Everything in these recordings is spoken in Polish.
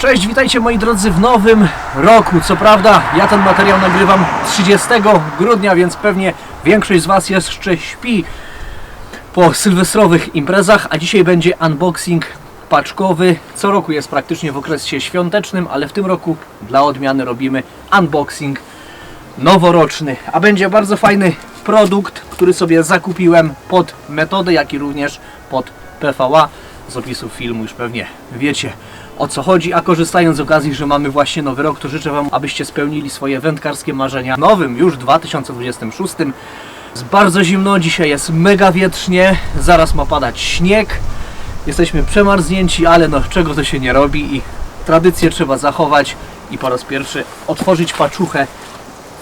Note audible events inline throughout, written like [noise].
Cześć, witajcie moi drodzy w nowym roku. Co prawda, ja ten materiał nagrywam 30 grudnia, więc pewnie większość z Was jeszcze śpi po sylwestrowych imprezach, a dzisiaj będzie unboxing paczkowy. Co roku jest praktycznie w okresie świątecznym, ale w tym roku dla odmiany robimy unboxing noworoczny, a będzie bardzo fajny produkt, który sobie zakupiłem pod metodę, jak i również pod PVA. Z opisu filmu już pewnie wiecie o co chodzi, a korzystając z okazji, że mamy właśnie nowy rok, to życzę Wam, abyście spełnili swoje wędkarskie marzenia nowym, już 2026. Jest bardzo zimno, dzisiaj jest mega wietrznie, zaraz ma padać śnieg. Jesteśmy przemarznięci, ale no czego to się nie robi i tradycję trzeba zachować i po raz pierwszy otworzyć paczuchę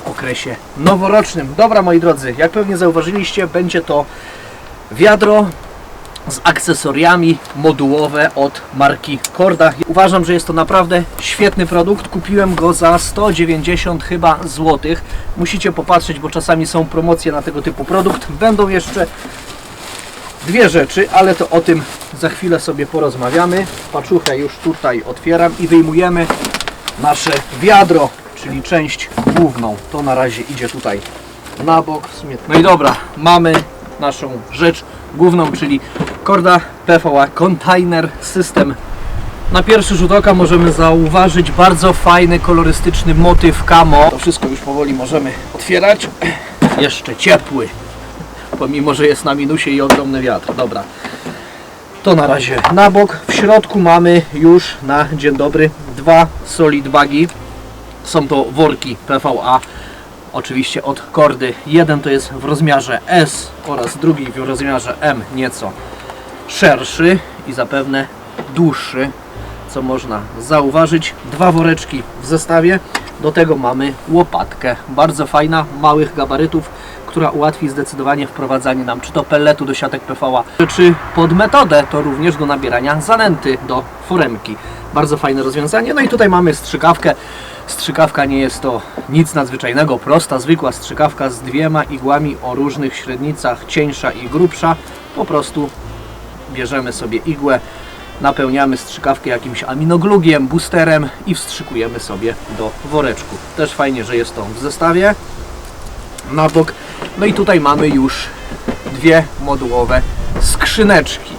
w okresie noworocznym. Dobra moi drodzy, jak pewnie zauważyliście, będzie to wiadro z akcesoriami modułowe od marki Korda. Uważam, że jest to naprawdę świetny produkt. Kupiłem go za 190 chyba złotych. Musicie popatrzeć, bo czasami są promocje na tego typu produkt. Będą jeszcze dwie rzeczy, ale to o tym za chwilę sobie porozmawiamy. Paczuchę już tutaj otwieram i wyjmujemy nasze wiadro, czyli część główną. To na razie idzie tutaj na bok. No i dobra, mamy naszą rzecz główną, czyli Korda PVA Container System. Na pierwszy rzut oka możemy zauważyć bardzo fajny, kolorystyczny motyw camo. To wszystko już powoli możemy otwierać. [clears throat] Jeszcze ciepły, pomimo że jest na minusie i ogromny wiatr. Dobra. To na razie na bok. W środku mamy już na dzień dobry dwa solid bagi. Są to worki PVA, oczywiście od kordy. Jeden to jest w rozmiarze S oraz drugi w rozmiarze M, nieco szerszy i zapewne dłuższy, co można zauważyć. Dwa woreczki w zestawie. Do tego mamy łopatkę, bardzo fajna, małych gabarytów, która ułatwi zdecydowanie wprowadzanie nam czy to pelletu do siatek PVA, czy pod metodę to również do nabierania zanęty do foremki. Bardzo fajne rozwiązanie. No i tutaj mamy strzykawkę. Strzykawka nie jest to nic nadzwyczajnego, prosta, zwykła strzykawka z dwiema igłami o różnych średnicach, cieńsza i grubsza. Po prostu bierzemy sobie igłę, napełniamy strzykawkę jakimś aminoglugiem, boosterem i wstrzykujemy sobie do woreczku. Też fajnie, że jest to w zestawie na bok. No i tutaj mamy już dwie modułowe skrzyneczki.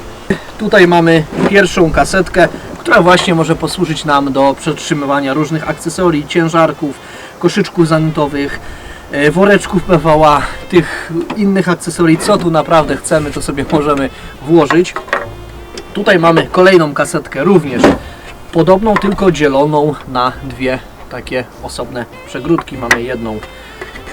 Tutaj mamy pierwszą kasetkę, która właśnie może posłużyć nam do przetrzymywania różnych akcesorii, ciężarków, koszyczków zanętowych, e, woreczków PVA, tych innych akcesorii, co tu naprawdę chcemy, to sobie możemy włożyć. Tutaj mamy kolejną kasetkę, również podobną, tylko dzieloną na dwie takie osobne przegródki. Mamy jedną,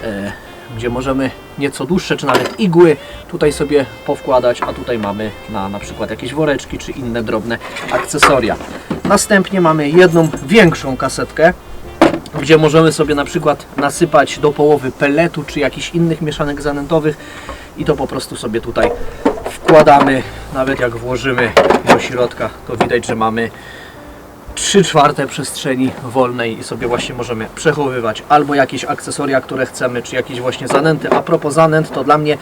e, gdzie możemy nieco dłuższe, czy nawet igły tutaj sobie powkładać, a tutaj mamy na na przykład jakieś woreczki, czy inne drobne akcesoria. Następnie mamy jedną większą kasetkę, gdzie możemy sobie na przykład nasypać do połowy pelletu, czy jakichś innych mieszanek zanętowych i to po prostu sobie tutaj wkładamy, nawet jak włożymy do środka, to widać, że mamy 3 czwarte przestrzeni wolnej i sobie właśnie możemy przechowywać albo jakieś akcesoria, które chcemy, czy jakieś właśnie zanęty. A propos zanęt, to dla mnie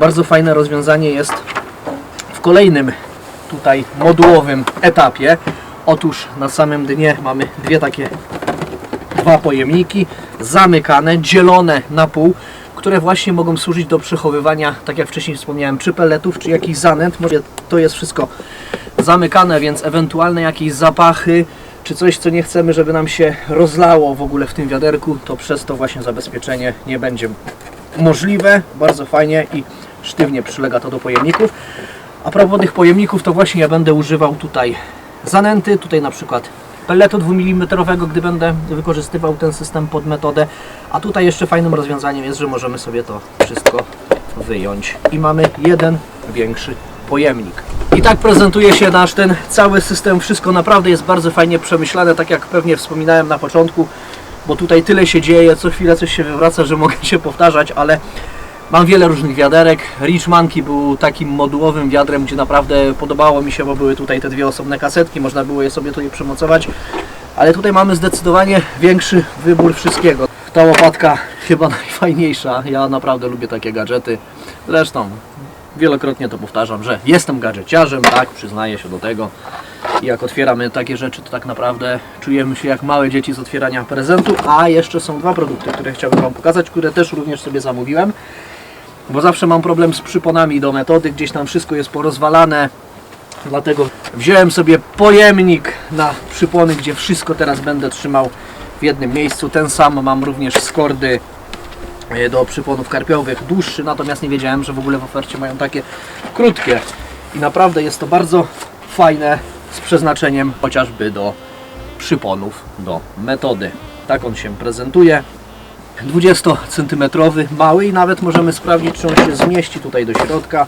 bardzo fajne rozwiązanie jest w kolejnym tutaj modułowym etapie. Otóż na samym dnie mamy dwie takie dwa pojemniki zamykane, dzielone na pół, które właśnie mogą służyć do przechowywania, tak jak wcześniej wspomniałem, czy pelletów, czy jakichś zanęt. To jest wszystko zamykane, więc ewentualne jakieś zapachy, czy coś, co nie chcemy, żeby nam się rozlało w ogóle w tym wiaderku, to przez to właśnie zabezpieczenie nie będzie możliwe. Bardzo fajnie i sztywnie przylega to do pojemników. A propos tych pojemników, to właśnie ja będę używał tutaj zanęty, tutaj na przykład pelletu 2 mm, gdy będę wykorzystywał ten system pod metodę. A tutaj jeszcze fajnym rozwiązaniem jest, że możemy sobie to wszystko wyjąć. I mamy jeden większy pojemnik. I tak prezentuje się nasz ten cały system. Wszystko naprawdę jest bardzo fajnie przemyślane, tak jak pewnie wspominałem na początku, bo tutaj tyle się dzieje, co chwilę coś się wywraca, że mogę się powtarzać, ale Mam wiele różnych wiaderek. Rich Monkey był takim modułowym wiadrem, gdzie naprawdę podobało mi się, bo były tutaj te dwie osobne kasetki, można było je sobie tutaj przymocować. Ale tutaj mamy zdecydowanie większy wybór wszystkiego. Ta łopatka chyba [laughs] najfajniejsza. Ja naprawdę lubię takie gadżety. Zresztą wielokrotnie to powtarzam, że jestem gadżeciarzem, tak, przyznaję się do tego. I jak otwieramy takie rzeczy, to tak naprawdę czujemy się jak małe dzieci z otwierania prezentu. A jeszcze są dwa produkty, które chciałbym Wam pokazać, które też również sobie zamówiłem. Bo zawsze mam problem z przyponami do metody, gdzieś tam wszystko jest porozwalane. Dlatego wziąłem sobie pojemnik na przypony, gdzie wszystko teraz będę trzymał w jednym miejscu. Ten sam mam również z kordy e, do przyponów karpiowych, dłuższy, natomiast nie wiedziałem, że w ogóle w ofercie mają takie krótkie. I naprawdę jest to bardzo fajne z przeznaczeniem chociażby do przyponów do metody. Tak on się prezentuje. 20 cm mały i nawet możemy sprawdzić, czy on się zmieści tutaj do środka.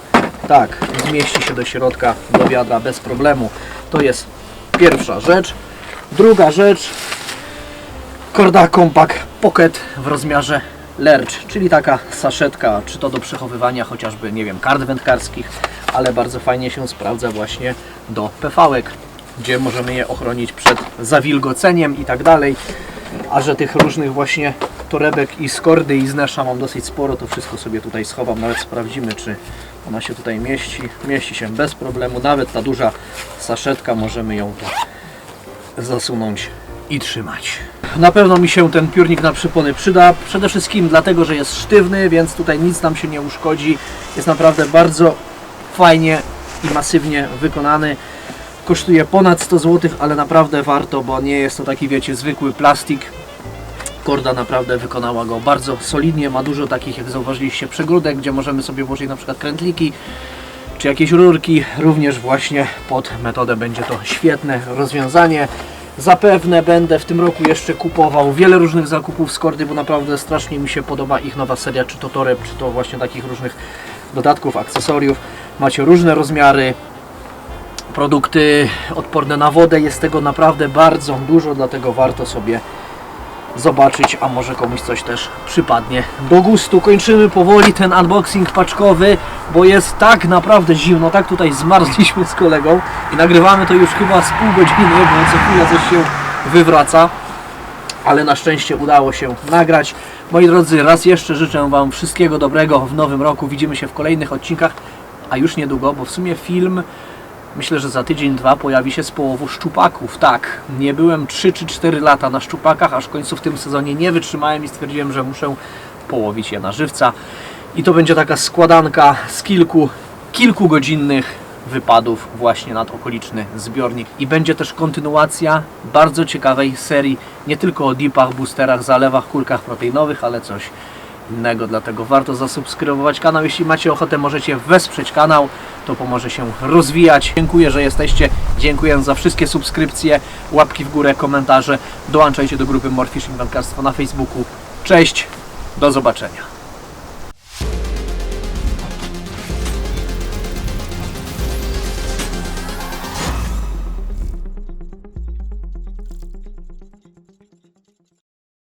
Tak, zmieści się do środka do wiadra bez problemu. To jest pierwsza rzecz. Druga rzecz, korda Compact Pocket w rozmiarze lercz, czyli taka saszetka, czy to do przechowywania chociażby, nie wiem, kart wędkarskich, ale bardzo fajnie się sprawdza właśnie do PV-ek, gdzie możemy je ochronić przed zawilgoceniem i tak dalej. A że tych różnych właśnie torebek i z kordy i z nesza mam dosyć sporo, to wszystko sobie tutaj schowam. Nawet sprawdzimy, czy ona się tutaj mieści. Mieści się bez problemu. Nawet ta duża saszetka, możemy ją zasunąć i trzymać. Na pewno mi się ten piórnik na przypony przyda. Przede wszystkim dlatego, że jest sztywny, więc tutaj nic nam się nie uszkodzi. Jest naprawdę bardzo fajnie i masywnie wykonany. Kosztuje ponad 100 zł, ale naprawdę warto, bo nie jest to taki, wiecie, zwykły plastik. Korda naprawdę wykonała go bardzo solidnie. Ma dużo takich, jak zauważyliście, przegródek, gdzie możemy sobie włożyć na przykład krętliki czy jakieś rurki. Również właśnie pod metodę będzie to świetne rozwiązanie. Zapewne będę w tym roku jeszcze kupował wiele różnych zakupów z kordy, bo naprawdę strasznie mi się podoba ich nowa seria, czy to toreb, czy to właśnie takich różnych dodatków, akcesoriów. Macie różne rozmiary, produkty odporne na wodę. Jest tego naprawdę bardzo dużo, dlatego warto sobie zobaczyć, a może komuś coś też przypadnie do gustu. Kończymy powoli ten unboxing paczkowy, bo jest tak naprawdę zimno, tak tutaj zmarzliśmy z kolegą i nagrywamy to już chyba z pół godziny, bo co chwilę coś się wywraca, ale na szczęście udało się nagrać. Moi drodzy, raz jeszcze życzę Wam wszystkiego dobrego w nowym roku. Widzimy się w kolejnych odcinkach, a już niedługo, bo w sumie film Myślę, że za tydzień, dwa pojawi się z połowu szczupaków. Tak, nie byłem 3 czy 4 lata na szczupakach, aż w końcu w tym sezonie nie wytrzymałem i stwierdziłem, że muszę połowić je na żywca. I to będzie taka składanka z kilku, kilkugodzinnych wypadów właśnie nad okoliczny zbiornik. I będzie też kontynuacja bardzo ciekawej serii, nie tylko o dipach, boosterach, zalewach, kulkach proteinowych, ale coś innego, dlatego warto zasubskrybować kanał. Jeśli macie ochotę, możecie wesprzeć kanał, to pomoże się rozwijać. Dziękuję, że jesteście. Dziękuję za wszystkie subskrypcje, łapki w górę, komentarze. Dołączajcie do grupy Morfishing Wędkarstwo na Facebooku. Cześć, do zobaczenia.